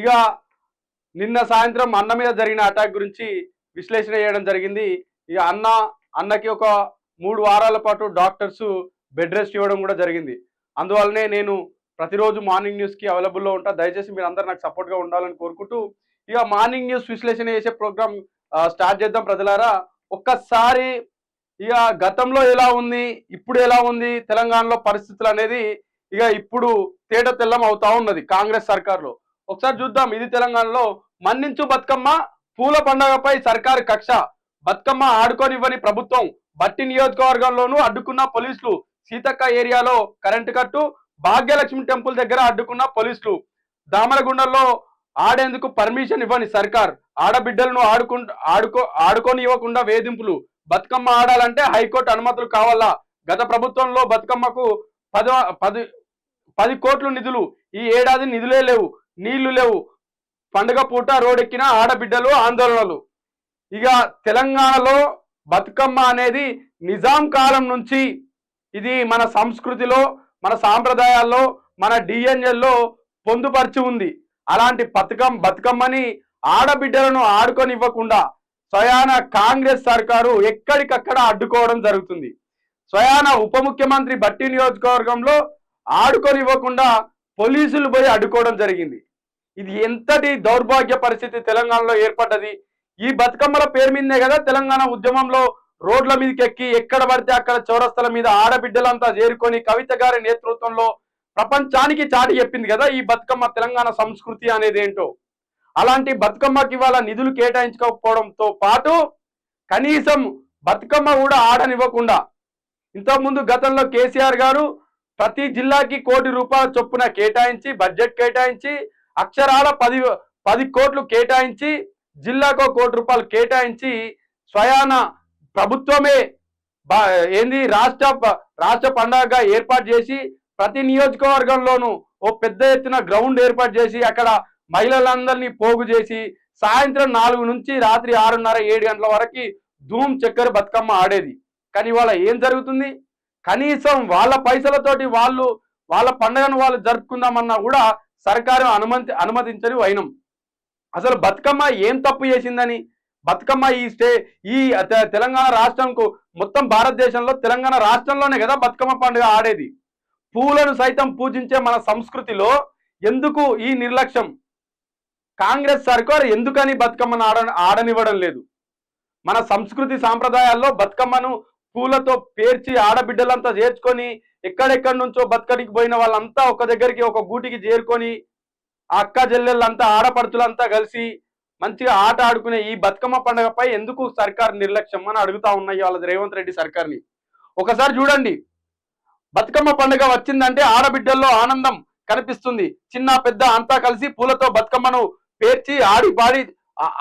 ఇక నిన్న సాయంత్రం అన్న మీద జరిగిన అటాక్ గురించి విశ్లేషణ చేయడం జరిగింది. ఇక అన్న అన్నకి ఒక మూడు వారాల పాటు డాక్టర్స్ బెడ్ రెస్ట్ ఇవ్వడం కూడా జరిగింది. అందువల్లనే నేను ప్రతిరోజు మార్నింగ్ న్యూస్కి అవైలబుల్లో ఉంటా. దయచేసి మీరు అందరు నాకు సపోర్ట్గా ఉండాలని కోరుకుంటూ ఇక మార్నింగ్ న్యూస్ విశ్లేషణ చేసే ప్రోగ్రామ్ స్టార్ట్ చేద్దాం ప్రజలారా. ఒక్కసారి ఇక గతంలో ఎలా ఉంది ఇప్పుడు ఎలా ఉంది తెలంగాణలో పరిస్థితులు అనేది ఇక ఇప్పుడు తేట తెల్లం అవుతా ఉన్నది కాంగ్రెస్ సర్కార్లో. ఒకసారి చూద్దాం. ఇది తెలంగాణలో మన్నించు బతుకమ్మ పూల పండగపై సర్కారు కక్ష. బతుకమ్మ ఆడుకోనివ్వని ప్రభుత్వం బట్టి నియోజకవర్గంలోనూ అడ్డుకున్న పోలీసులు. సీతక్క ఏరియాలో కరెంటు కట్టు భాగ్యలక్ష్మి టెంపుల్ దగ్గర అడ్డుకున్న పోలీసులు. దామరగుండంలో ఆడేందుకు పర్మిషన్ ఇవ్వని సర్కార్. ఆడబిడ్డలను ఆడుకు ఆడుకో ఆడుకొని ఇవ్వకుండా వేధింపులు. బతుకమ్మ ఆడాలంటే హైకోర్టు అనుమతులు కావాలా? గత ప్రభుత్వంలో బతుకమ్మకు పది పది పది కోట్లు నిధులు. ఈ ఏడాది నిధులే లేవు. నీళ్ళు లేవు. పండుగ పూట రోడెక్కిన ఆడబిడ్డలు ఆందోళనలు. ఇక తెలంగాణలో బతుకమ్మ అనేది నిజాం కాలం నుంచి ఇది మన సంస్కృతిలో మన సాంప్రదాయాల్లో మన డిఎన్ఎల్లో పొందుపరిచి ఉంది. అలాంటి బతుకం బతుకమ్మని ఆడబిడ్డలను ఆడుకొనివ్వకుండా స్వయాన కాంగ్రెస్ సర్కారు ఎక్కడికక్కడ అడ్డుకోవడం జరుగుతుంది. స్వయాన ఉప ముఖ్యమంత్రి బట్టి నియోజకవర్గంలో ఆడుకొనివ్వకుండా పోలీసులు పోయి అడ్డుకోవడం జరిగింది. ఇది ఎంతటి దౌర్భాగ్య పరిస్థితి తెలంగాణలో ఏర్పడ్డది? ఈ బతుకమ్మల పేరు మీదనే కదా తెలంగాణ ఉద్యమంలో రోడ్ల మీదకి ఎక్కి ఎక్కడ పడితే అక్కడ చౌరస్తల మీద ఆడబిడ్డలంతా చేరుకొని కవిత గారి నేతృత్వంలో ప్రపంచానికి చాటి చెప్పింది కదా ఈ బతుకమ్మ తెలంగాణ సంస్కృతి అనేది ఏంటో అలాంటి బతుకమ్మకి ఇవాళ నిధులు కేటాయించకపోవడంతో పాటు కనీసం బతుకమ్మ కూడా ఆడనివ్వకుండా ఇంతకుముందు గతంలో కేసీఆర్ గారు ప్రతి జిల్లాకి కోటి రూపాయల చొప్పున కేటాయించి బడ్జెట్ కేటాయించి అక్షరాల పది పది కోట్లు కేటాయించి జిల్లాకు కోటి రూపాయలు కేటాయించి స్వయాన ప్రభుత్వమే బా ఏంది రాష్ట్ర రాష్ట్ర పండగగా ఏర్పాటు చేసి ప్రతి నియోజకవర్గంలోనూ ఓ పెద్ద ఎత్తున గ్రౌండ్ ఏర్పాటు చేసి అక్కడ మహిళలందరినీ పోగు చేసి సాయంత్రం నాలుగు నుంచి రాత్రి ఆరున్నర ఏడు గంటల వరకు ధూమ్ చక్కెర బతుకమ్మ ఆడేది. కానీ ఇవాళ ఏం జరుగుతుంది? కనీసం వాళ్ళ పైసలతోటి వాళ్ళు వాళ్ళ పండుగను వాళ్ళు జరుపుకుందామన్నా కూడా సర్కారు అనుమతి అనుమతించని వైనం. అసలు బతుకమ్మ ఏం తప్పు చేసిందని? బతుకమ్మ ఈ స్టే ఈ తెలంగాణ రాష్ట్రంకు మొత్తం భారతదేశంలో తెలంగాణ రాష్ట్రంలోనే కదా బతుకమ్మ పండుగ ఆడేది. పూలను సైతం పూజించే మన సంస్కృతిలో ఎందుకు ఈ నిర్లక్ష్యం? కాంగ్రెస్ సర్కార్ ఎందుకని బతుకమ్మను ఆడ ఆడనివ్వడం లేదు? మన సంస్కృతి సాంప్రదాయాల్లో బతుకమ్మను పూలతో పేర్చి ఆడబిడ్డలంతా చేర్చుకొని ఎక్కడెక్కడి నుంచో బతకడికి పోయిన వాళ్ళంతా ఒక దగ్గరికి ఒక గూటికి చేరుకొని ఆ అక్క చెల్లెళ్ళంతా ఆడపడుతులంతా కలిసి మంచిగా ఆట ఆడుకునే ఈ బతుకమ్మ పండుగపై ఎందుకు సర్కార్ నిర్లక్ష్యం అని అడుగుతా ఉన్నాయి వాళ్ళ రేవంత్ రెడ్డి సర్కార్ని. ఒకసారి చూడండి. బతుకమ్మ పండుగ వచ్చిందంటే ఆడబిడ్డల్లో ఆనందం కనిపిస్తుంది. చిన్న పెద్ద అంతా కలిసి పూలతో బతుకమ్మను పేర్చి ఆడి పాడి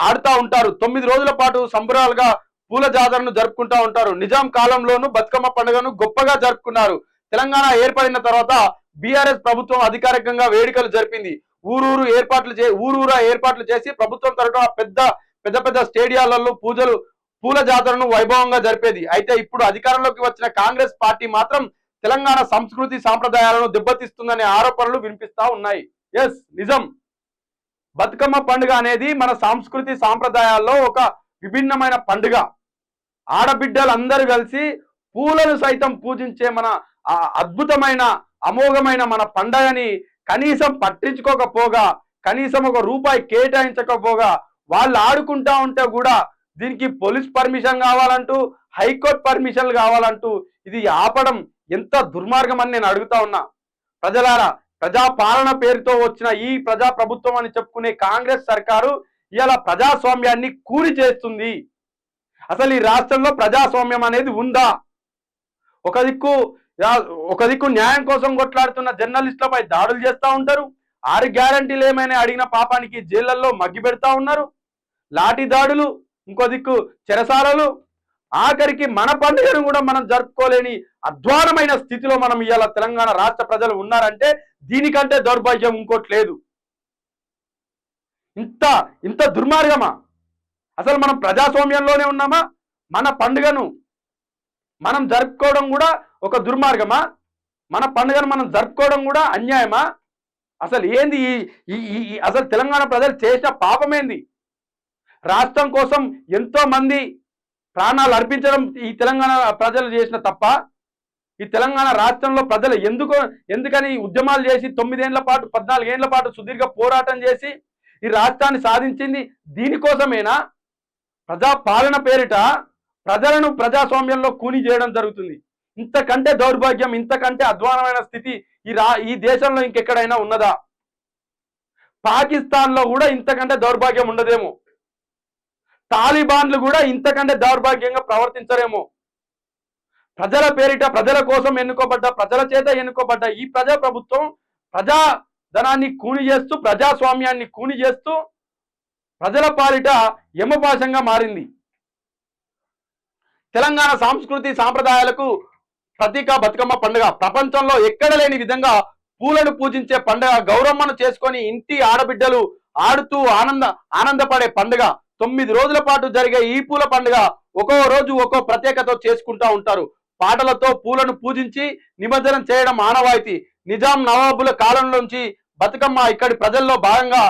ఆడుతా ఉంటారు. తొమ్మిది రోజుల పాటు సంబరాలుగా పూల జాతరను జరుపుకుంటా ఉంటారు. నిజాం కాలంలోనూ బతుకమ్మ పండుగను గొప్పగా జరుపుకున్నారు. తెలంగాణ ఏర్పడిన తర్వాత బీఆర్ఎస్ ప్రభుత్వం అధికారికంగా వేడుకలు జరిపింది. ఊరూరు ఏర్పాట్లు చే ఊరూరా ఏర్పాట్లు చేసి ప్రభుత్వం తరఫున పెద్ద పెద్ద పెద్ద స్టేడియాలలో పూజలు పూల జాతరను వైభవంగా జరిపేది. అయితే ఇప్పుడు అధికారంలోకి వచ్చిన కాంగ్రెస్ పార్టీ మాత్రం తెలంగాణ సంస్కృతి సాంప్రదాయాలను దెబ్బతీస్తుందనే ఆరోపణలు వినిపిస్తా ఉన్నాయి. ఎస్ నిజం. బతుకమ్మ పండుగ అనేది మన సంస్కృతి సాంప్రదాయాల్లో ఒక విభిన్నమైన పండుగ. ఆడబిడ్డలందరూ కలిసి పూలను సైతం పూజించే మన ఆ అద్భుతమైన అమోఘమైన మన పండగని కనీసం పట్టించుకోకపోగా కనీసం ఒక రూపాయి కేటాయించకపోగా వాళ్ళు ఆడుకుంటా ఉంటే కూడా దీనికి పోలీస్ పర్మిషన్ కావాలంటూ హైకోర్టు పర్మిషన్ కావాలంటూ ఇది ఆపడం ఎంత దుర్మార్గం అని నేను అడుగుతా ఉన్నా. ప్రజలారా ప్రజాపాలన పేరుతో వచ్చిన ఈ ప్రజా ప్రభుత్వం అని చెప్పుకునే కాంగ్రెస్ సర్కారు ఇలా ప్రజాస్వామ్యాన్ని కూలి చేస్తుంది. అసలు ఈ రాష్ట్రంలో ప్రజాస్వామ్యం అనేది ఉందా? ఒక దిక్కు ఒక దిక్కు న్యాయం కోసం కొట్లాడుతున్న జర్నలిస్టులపై దాడులు చేస్తూ ఉంటారు. ఆరు గ్యారంటీలు ఏమైనా అడిగిన పాపానికి జైళ్ళలో మగ్గి పెడతా ఉన్నారు. లాఠీ దాడులు ఇంకో దిక్కు చెరసాలలు. ఆఖరికి మన పండుగను కూడా మనం జరుపుకోలేని అధ్వానమైన స్థితిలో మనం ఇవాళ తెలంగాణ రాష్ట్ర ప్రజలు ఉన్నారంటే దీనికంటే దౌర్భాగ్యం ఇంకోటి లేదు. ఇంత ఇంత దుర్మార్గమా? అసలు మనం ప్రజాస్వామ్యంలోనే ఉన్నామా? మన పండుగను మనం జరుపుకోవడం కూడా ఒక దుర్మార్గమా? మన పండుగను మనం జరుపుకోవడం కూడా అన్యాయమా? అసలు ఏంది ఈ అసలు తెలంగాణ ప్రజలు చేసిన పాపమేంది? రాష్ట్రం కోసం ఎంతో మంది ప్రాణాలు అర్పించడం ఈ తెలంగాణ ప్రజలు చేసిన తప్ప ఈ తెలంగాణ రాష్ట్రంలో ప్రజలు ఎందుకు ఎందుకని ఉద్యమాలు చేసి తొమ్మిదేళ్ళ పాటు పద్నాలుగేళ్ళ పాటు సుదీర్ఘ పోరాటం చేసి ఈ రాష్ట్రాన్ని సాధించింది దీనికోసమేనా? ప్రజా పాలన పేరిట ప్రజలను ప్రజాస్వామ్యంలో కూని చేయడం జరుగుతుంది. ఇంతకంటే దౌర్భాగ్యం ఇంతకంటే అధ్వానమైన స్థితి ఈ రా ఈ దేశంలో ఇంకెక్కడైనా ఉన్నదా? పాకిస్తాన్లో కూడా ఇంతకంటే దౌర్భాగ్యం ఉండదేమో. తాలిబాన్లు కూడా ఇంతకంటే దౌర్భాగ్యంగా ప్రవర్తించరేమో. ప్రజల పేరిట ప్రజల కోసం ఎన్నుకోబడ్డ ప్రజల చేత ఎన్నుకోబడ్డ ఈ ప్రజా ప్రభుత్వం ప్రజా ధనాన్ని కూని చేస్తూ ప్రజాస్వామ్యాన్ని కూని చేస్తూ ప్రజల పాలిట యమపాశంగా మారింది. తెలంగాణ సంస్కృతి సాంప్రదాయాలకు ప్రతీక బతుకమ్మ పండుగ. ప్రపంచంలో ఎక్కడ లేని విధంగా పూలను పూజించే పండుగ గౌరమ్మను చేసుకొని ఇంటి ఆడబిడ్డలు ఆడుతూ ఆనంద ఆనందపడే పండుగ. తొమ్మిది రోజుల పాటు జరిగే ఈ పూల పండుగ ఒక్కో రోజు ఒక్కో ప్రత్యేకత చేసుకుంటా ఉంటారు. పాటలతో పూలను పూజించి నిమజ్జనం చేయడం ఆనవాయితీ. నిజాం నవాబుల కాలం నుంచి బతుకమ్మ ఇక్కడి ప్రజల్లో భాగంగా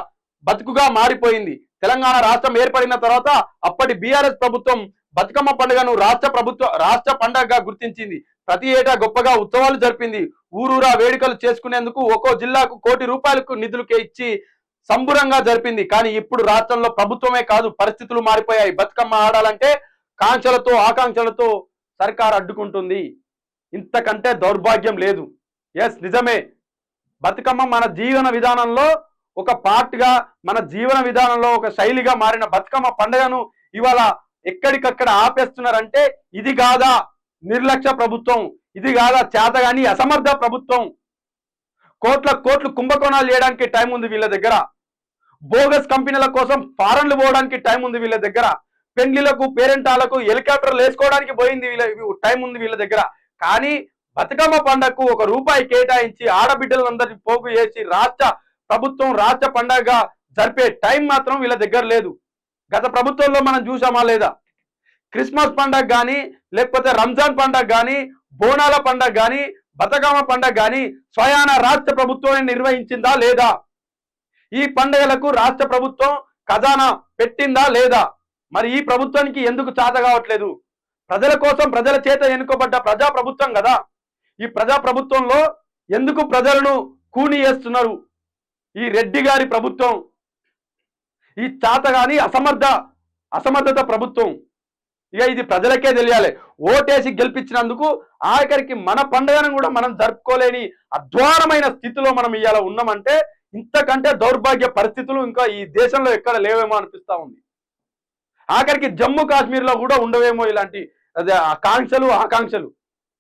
బతుకుగా మారిపోయింది. తెలంగాణ రాష్ట్రం ఏర్పడిన తర్వాత అప్పటి బీఆర్ఎస్ ప్రభుత్వం బతుకమ్మ పండుగను రాష్ట్ర ప్రభుత్వ రాష్ట్ర పండుగగా గుర్తించింది. ప్రతి ఏటా గొప్పగా ఉత్సవాలు జరిపింది. ఊరూరా వేడుకలు చేసుకునేందుకు ఒక్కో జిల్లాకు కోటి రూపాయలకు నిధులు ఇచ్చి సంబురంగా జరిపింది. కానీ ఇప్పుడు రాష్ట్రంలో ప్రభుత్వమే కాదు పరిస్థితులు మారిపోయాయి. బతుకమ్మ ఆడాలంటే కాంక్షలతో ఆకాంక్షలతో సర్కార్ అడ్డుకుంటుంది. ఇంతకంటే దౌర్భాగ్యం లేదు. ఎస్ నిజమే. బతుకమ్మ మన జీవన విధానంలో ఒక పార్ట్గా మన జీవన విధానంలో ఒక శైలిగా మారిన బతుకమ్మ పండుగను ఇవాళ ఎక్కడికక్కడ ఆపేస్తున్నారంటే ఇది కాదా నిర్లక్ష్య ప్రభుత్వం ఇది కాదా చేతగాని అసమర్థ ప్రభుత్వం. కోట్ల కోట్లు కుంభకోణాలు చేయడానికి టైం ఉంది వీళ్ళ దగ్గర. బోగస్ కంపెనీల కోసం ఫారెన్లు పోవడానికి టైం ఉంది వీళ్ళ దగ్గర. పెండ్లిలకు పేరెంటాలకు హెలికాప్టర్లు వేసుకోవడానికి పోయింది వీళ్ళ టైం ఉంది వీళ్ళ దగ్గర. కానీ బతుకమ్మ పండగకు ఒక రూపాయి కేటాయించి ఆడబిడ్డలందరినీ పోగు చేసి రాష్ట్ర ప్రభుత్వం రాష్ట్ర పండగగా జరిపే టైం మాత్రం వీళ్ళ దగ్గర లేదు. గత ప్రభుత్వంలో మనం చూసామా లేదా? క్రిస్మస్ పండగ కానీ లేకపోతే రంజాన్ పండగ కానీ బోనాల పండగ కానీ బతుకమ్మ పండగ కానీ స్వయాన రాష్ట్ర ప్రభుత్వమే నిర్వహించిందా లేదా? ఈ పండుగలకు రాష్ట్ర ప్రభుత్వం ఖజానా పెట్టిందా లేదా? మరి ఈ ప్రభుత్వానికి ఎందుకు చాత కావట్లేదు? ప్రజల కోసం ప్రజల చేత ఎన్నుకోబడ్డ ప్రజా ప్రభుత్వం కదా. ఈ ప్రజా ప్రభుత్వంలో ఎందుకు ప్రజలను కూని చేస్తున్నారు ఈ రెడ్డి గారి ప్రభుత్వం ఈ చాతగాని అసమర్థ అసమర్థత ప్రభుత్వం. ఇక ఇది ప్రజలకే తెలియాలి. ఓటేసి గెలిపించినందుకు ఆఖరికి మన పండుగను కూడా మనం జరుపుకోలేని అధ్వానమైన స్థితిలో మనం ఇవాళ ఉన్నామంటే ఇంతకంటే దౌర్భాగ్య పరిస్థితులు ఇంకా ఈ దేశంలో ఎక్కడ లేవేమో అనిపిస్తా ఉంది. ఆఖరికి జమ్మూ కాశ్మీర్లో కూడా ఉండవేమో ఇలాంటి అదే ఆకాంక్షలు ఆకాంక్షలు.